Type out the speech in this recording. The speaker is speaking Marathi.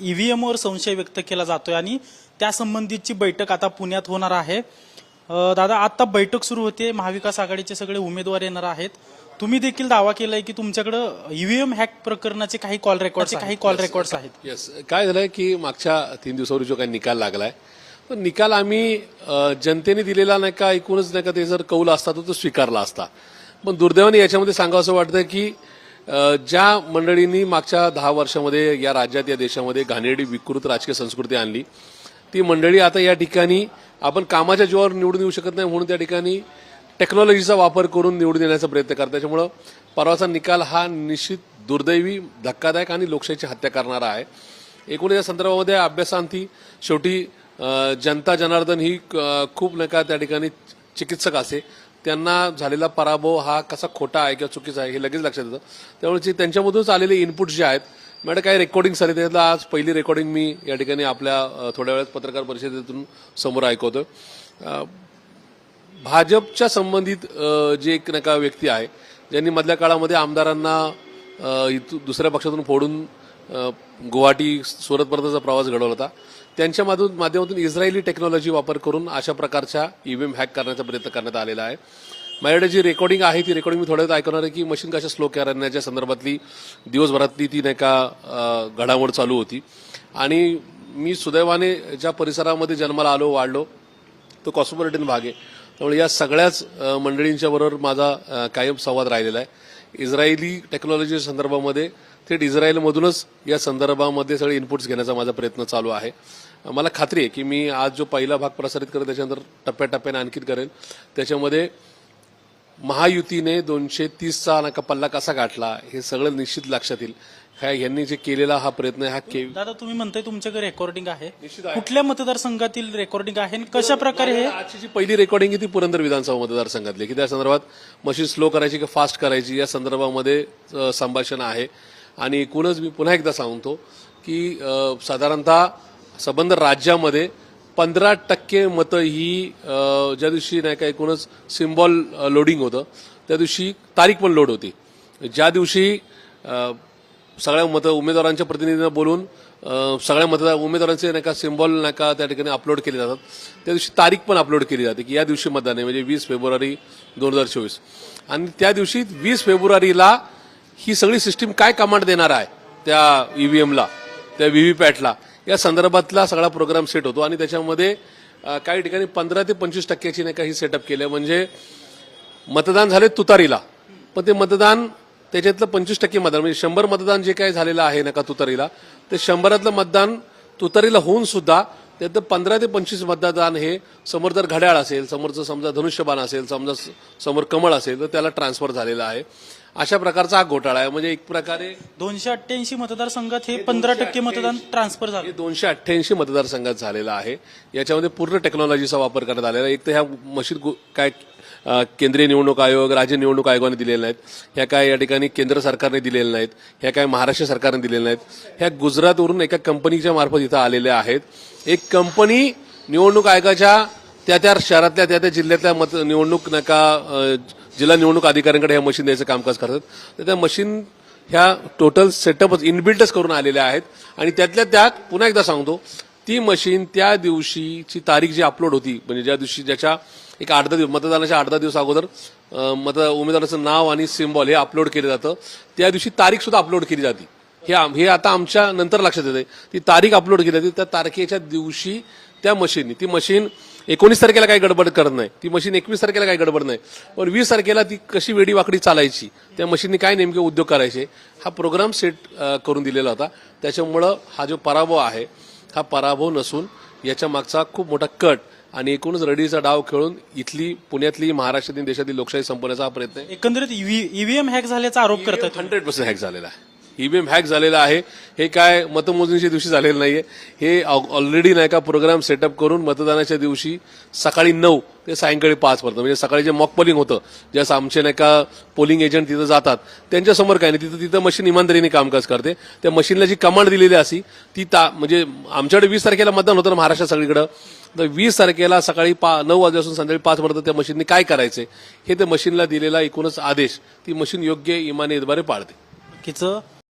ईव्हीएमवर संशय व्यक्त केला जातोय आणि त्या संबंधीची बैठक आता पुण्यात होणार आहे. दादा आता बैठक सुरू होते. महाविकास आघाडीचे सगळे उमेदवार येणार आहेत. तुम्ही देखील दावा केलाय की तुमच्याकडे ईव्हीएम हॅक प्रकरणाचे काही कॉल रेकॉर्डचे काही कॉल रेकॉर्ड्स आहेत. येस काय झालंय की मागच्या तीन दिवसापूर्वी जो काही निकाल लागलाय तो निकाल आम्ही जनतेने दिलेला नाही का ऐकूनच नाही का ते जर कौल असता तो स्वीकारला असता. पण दुर्दैवाने याच्यामध्ये सांगावं असं वाटतं की ज्या मंडळींनी मागच्या दहा वर्षामध्ये या राज्यात या देशामध्ये घाणेरडी विकृत राजकीय संस्कृती आणली ती मंडळी आता या ठिकाणी आपण कामाच्या जीवावर निवडून येऊ शकत नाही म्हणून त्या ठिकाणी टेक्नॉलॉजीचा वापर करून निवडून येण्याचा प्रयत्न करतात. त्याच्यामुळं परवाचा निकाल हा निश्चित दुर्दैवी धक्कादायक आणि लोकशाहीची हत्या करणारा आहे. एकूण या संदर्भामध्ये अभ्यासांती शेवटी जनता जनार्दन ही खूप नका त्या ठिकाणी चिकित्सक असे. त्यांना झालेला पराभव हा कसा खोटा आहे किंवा चुकीचा आहे हे लगेच लक्षात येतं. त्यामुळे जे त्यांच्यामधूनच आलेले इनपुट जे आहेत मॅडम काही रेकॉर्डिंग झाले त्यातला आज पहिली रेकॉर्डिंग मी या ठिकाणी आपल्या थोड्या वेळात पत्रकार परिषदेतून समोर ऐकवतोय. भाजपच्या संबंधित जे एक नका व्यक्ती आहे ज्यांनी मधल्या काळामध्ये आमदारांना दुसऱ्या पक्षातून फोडून गुवाहाटी सुरतपर्यंतचा प्रवास घडवला होता. त्यांच्या माध्यमातून इस्रायली टेक्नॉलॉजी वापर करून अशा प्रकारच्या ईव्हीएम हॅक करण्याचा प्रयत्न करण्यात आलेला आहे. माझ्याकडे जी रेकॉर्डिंग आहे ती रेकॉर्डिंग मी थोड्यात ऐकणार ऐकवणार आहे की मशीन कशा स्लो करण्याच्या संदर्भातली दिवसभरातली ती नाही का घडामोड चालू होती. आणि मी सुदैवाने ज्या परिसरामध्ये जन्माला आलो वाढलो तो कॉस्मोपॉलिटन भाग आहे. त्यामुळे या सगळ्याच मंडळींच्या बरोबर माझा कायम संवाद राहिलेला आहे. इस्रायली टेक्नॉलॉजी संदर्भामध्ये थेट इस्रायलमधूनच या संदर्भामध्ये सगळे इनपुट्स घेण्याचा माझा प्रयत्न चालू आहे. मला खात्री आहे की मी आज जो पहिला भाग प्रसारित करेन त्याच्यानंतर टप्प्याटप्प्याने आणखीन करेन त्याच्यामध्ये महायुतीने दोनशे तीसचा नाका पल्ला कसा गाठला हे सगळं निश्चित लक्षात येईल. ह्या यांनी जे केलेला हा प्रयत्न आहे हा के दादा तुम्ही म्हणताय तुमच्याकडे रेकॉर्डिंग आहे. कुठल्या मतदारसंघातील रेकॉर्डिंग आहे आणि कशा प्रकारे हे आजची जी पहिली रेकॉर्डिंग ती पुरंदर विधानसभा मतदारसंघातली की त्या संदर्भात मशीन स्लो करायची की फास्ट करायची या संदर्भामध्ये संभाषण आहे. आणि एकूणच मी पुन्हा एकदा सांगतो की साधारणतः संबंध राज्यामध्ये पंधरा टक्के मतं ही ज्या दिवशी नाही का एकूणच सिम्बॉल लोडिंग होतं त्या दिवशी तारीख पण लोड होती. ज्या दिवशी सगळ्या मतं उमेदवारांच्या प्रतिनिधींना बोलून सगळ्या मतदार उमेदवारांचे नाही का सिम्बॉल नाही का त्या ठिकाणी अपलोड केले जातात त्या दिवशी तारीख पण अपलोड केली जाते की या दिवशी मतदान आहे म्हणजे वीस फेब्रुवारी दोन हजार चोवीस. आणि त्या दिवशी वीस फेब्रुवारीला ही सगळी सिस्टीम काय कमांड देणार आहे त्या ईव्हीएमला त्या व्हीव्हीपॅटला या संदर्भातला सगळा प्रोग्राम सेट होतो आणि त्याच्यामध्ये काही ठिकाणी पंधरा ते पंचवीस टक्क्याची नाही काही सेटअप केलं म्हणजे मतदान झाले तुतारीला. पण ते मतदान त्याच्यातलं पंचवीस टक्के मतदान म्हणजे शंभर मतदान जे काही झालेलं आहे नका तुतारीला ते शंभरातलं मतदान तुतारीला होऊन सुद्धा त्यातलं पंधरा ते पंचवीस मतदान हे समोर जर घड्याळ असेल समोरचं समजा धनुष्यबाण असेल समजा समोर कमळ असेल तर त्याला ट्रान्सफर झालेला आहे. अशा प्रकारचा हा घोटाळा आहे. म्हणजे एक प्रकारे दोनशे अठ्ठ्याऐंशी मतदारसंघात हे पंधरा टक्के मतदान ट्रान्सफर झालं. हे दोनशे अठ्ठ्याऐंशी मतदारसंघात झालेला आहे. याच्यामध्ये पूर्ण टेक्नॉलॉजीचा वापर करण्यात आलेला आहे. एक तर ह्या मशीन गु- काय अ, केंद्रीय निवडणूक आयोग राज्य निवडणूक आयोगाने दिलेल्या नाहीत. ह्या काय या ठिकाणी केंद्र सरकारने दिलेल्या नाहीत. ह्या काय महाराष्ट्र सरकारने दिलेल्या नाहीत. ह्या गुजरातवरून एका कंपनीच्या मार्फत इथं आलेल्या आहेत. एक कंपनी निवडणूक आयोगाच्या त्या त्या शहरातल्या त्या त्या जिल्ह्यातल्या मत निवडणूक नका अ, जिल्हा निवडणूक अधिकाऱ्यांकडे ह्या मशीन द्यायचं कामकाज करतात. तर त्या मशीन ह्या टोटल सेटअपच इनबिल्टच करून आलेल्या आहेत. आणि त्यातल्या त्यात पुन्हा एकदा सांगतो ती मशीन त्या दिवशीची तारीख जी अपलोड होती म्हणजे ज्या दिवशी ज्याच्या एक आठ दहा दिवस मतदानाच्या आठ दहा दिवस अगोदर मत उमेदवाराचं नाव आणि सिम्बॉल हे अपलोड केलं जातं. त्या दिवशी तारीख सुद्धा अपलोड केली जाते. हे आम- हे आता आमच्या नंतर लक्षात येते ती तारीख अपलोड केली जाते. त्या तारखेच्या दिवशी त्या मशीननी ती मशीन एकोणीस तारखेला काही गडबड करत नाही. ती मशीन एकवीस तारखेला काही गडबड नाही. पण वीस तारखेला ती कशी वेडी वाकडी चालायची त्या मशीननी काय नेमके उद्योग करायचे हा प्रोग्राम सेट करून दिलेला होता. त्याच्यामुळं हा जो पराभव आहे हा पराभव नसून याच्या मागचा खूप मोठा कट आणि एकूणच रडीचा डाव खेळून इथली पुण्यातली महाराष्ट्रातील देशातील लोकशाही संपवण्याचा हा प्रयत्न एकंदरीत ईव्हीएम हॅक झाल्याचा आरोप करतायत हंड्रेड पर्सेंट हॅक झालेला आहे. ईव्हीएम हॅक झालेला आहे. हे काय मतमोजणीच्या दिवशी झालेलं नाहीये. हे ऑलरेडी नाही का प्रोग्राम सेटअप करून मतदानाच्या दिवशी सकाळी नऊ ते सायंकाळी पाच पर्यंत म्हणजे सकाळी जे मॉक पोलिंग होतं ज्यास आमचे नाही का पोलिंग एजंट तिथं जातात त्यांच्यासमोर काय नाही तिथं तिथं मशीन इमानदारीने कामकाज करते. त्या मशीनला जी कमांड दिलेली असी ती ता म्हणजे आमच्याकडे वीस तारखेला मतदान होतं ना महाराष्ट्रात सगळीकडं तर वीस तारखेला सकाळी पा नऊ वाजल्यापासून संध्याकाळी पाच पर्यंत त्या मशीनने काय करायचे हे त्या मशीनला दिलेला एकूणच आदेश ती मशीन योग्य इमानीद्वारे पाळते. बाकीचं